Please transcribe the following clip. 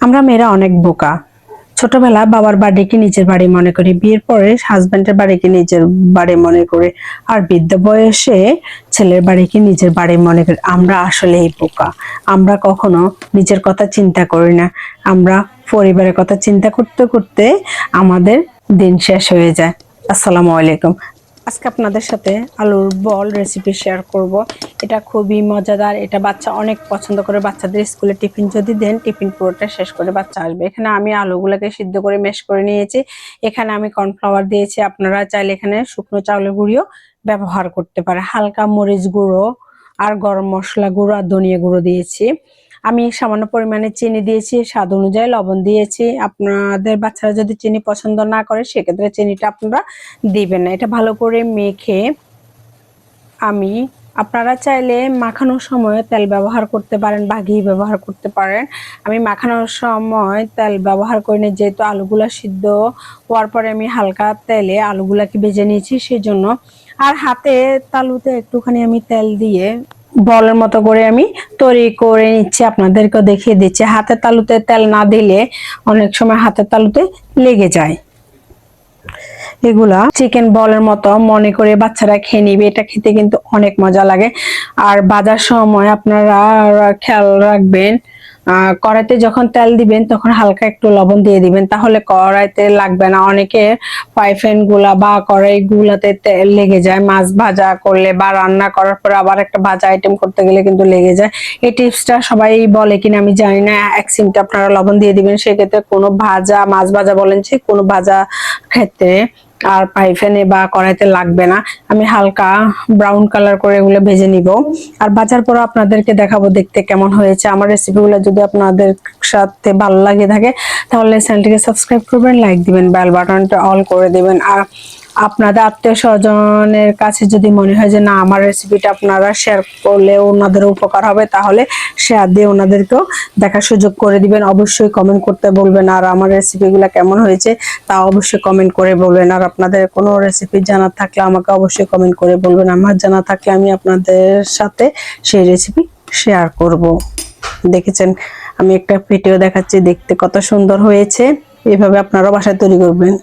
আমরা মেয়েরা অনেক বোকা। ছোটবেলা বাবার বাড়িকে নিজের বাড়ি মনে করি, বিয়ের পরে হাজবেন্ডের বাড়িকে নিজের বাড়ি মনে করি, আর বৃদ্ধ বয়সে ছেলের বাড়িকে নিজের বাড়ি মনে করি। আমরা আসলে এই বোকা। আমরা কখনো নিজের কথা চিন্তা করি না। আমরা পরিবারের কথা চিন্তা করতে করতে আমাদের দিন শেষ হয়ে যায়। আসসালামু আলাইকুম। আজকে আপনাদের সাথে আলুর বল রেসিপি শেয়ার করব। এটা খুবই মজাদার। এটা বাচ্চা অনেক পছন্দ করে। বাচ্চাদের স্কুলে টিফিন যদি দেন, টিফিন পুরোটা শেষ করে বাচ্চা আসবে। এখানে আমি আলুগুলোকে সিদ্ধ করে মেশ করে নিয়েছি। এখানে আমি কর্নফ্লাওয়ার দিয়েছি। আপনারা চাইলে এখানে শুকনো চাউলের গুঁড়িও ব্যবহার করতে পারে হালকা মরিচ গুঁড়ো আর গরম মশলা গুঁড়ো আর ধনিয়া গুঁড়ো দিয়েছি। আমি সামান্য পরিমাণে চিনি দিয়েছি, স্বাদ অনুযায়ী লবণ দিয়েছি। আপনাদের বাচ্চারা যদি চিনি পছন্দ না করে, সেক্ষেত্রে চিনিটা আপনারা দিবেন না। এটা ভালো করে মেখে আমি, আপনারা চাইলে মাখানোর সময় তেল ব্যবহার করতে পারেন বা ঘি ব্যবহার করতে পারেন। আমি মাখানোর সময় তেল ব্যবহার করি করিনি যেহেতু আলুগুলা সিদ্ধ হওয়ার পরে আমি হালকা তেলে আলুগুলাকে ভেজে নিয়েছি সেই জন্য আর হাতে তালুতে একটুখানি আমি তেল দিয়ে বলের মতো করে আমি তৈরি করে নিচ্ছি আপনাদেরকে দেখিয়ে দিচ্ছি। হাতের তালুতে তেল না দিলে অনেক সময় হাতের তালুতে লেগে যায়। এগুলা চিকেন বলের মতো মনে করে বাচ্চারা খেয়ে নিবে, এটা খেতে কিন্তু অনেক মজা লাগে। আর বাজার সময় আপনারা খেয়াল রাখবেন কড়াইতে যখন তেল দিবেন তখন হালকা একটু লবণ দিয়ে দিবেন, তাহলে কড়াইতে লাগবে না। অনেকে পাইফেনগুলা বা কড়াই গুলাতে তেল লেগে যায়, মাছ ভাজা করলে বা রান্না করার পর আবার একটা ভাজা আইটেম করতে গেলে কিন্তু লেগে যায়। এই টিপসটা সবাই বলে কিনা আমি জানি না, এক সিমটা আপনারা লবণ দিয়ে দিবেন, সেক্ষেত্রে কোনো ভাজা, মাছ ভাজা বলেন যে কোনো ভাজা ক্ষেত্রে আর পাইফেনে বা কড়াইতে লাগবে না। আমি হালকা ব্রাউন কালার করে এগুলো ভেজে নিব। আর বাজার পর আপনাদেরকে দেখাবো দেখতে কেমন হয়েছে। আমার রেসিপিগুলো যদি আপনাদের সাথে ভালো লাগে থাকে, তাহলে চ্যানেলটিকে সাবস্ক্রাইব করবেন লাইক দিবেন বেল বাটনটা অল করে দিবেন। আর আপনাদের আত্মীয় স্বজনের কাছে যদি মনে হয় যে না, আমার রেসিপিটা আপনারা শেয়ার করলে ওনাদের উপকার হবে, তাহলে শেয়ার দিয়ে ওনাদেরকেও দেখার সুযোগ করে দিবেন। অবশ্যই কমেন্ট করতে বলবেন আর আমার রেসিপিগুলো কেমন হয়েছে তা অবশ্যই কমেন্ট করে বলবেন। আর আপনাদের কোনো রেসিপি জানা থাকলে আমাকে অবশ্যই কমেন্ট করে বলবেন। আমার জানা থাকলে আমি আপনাদের সাথে সেই রেসিপি শেয়ার করব। দেখেছেন, আমি একটা ভিডিও দেখাচ্ছি, দেখতে কত সুন্দর হয়েছে। এভাবে আপনারা বাসায় তৈরি করবেন।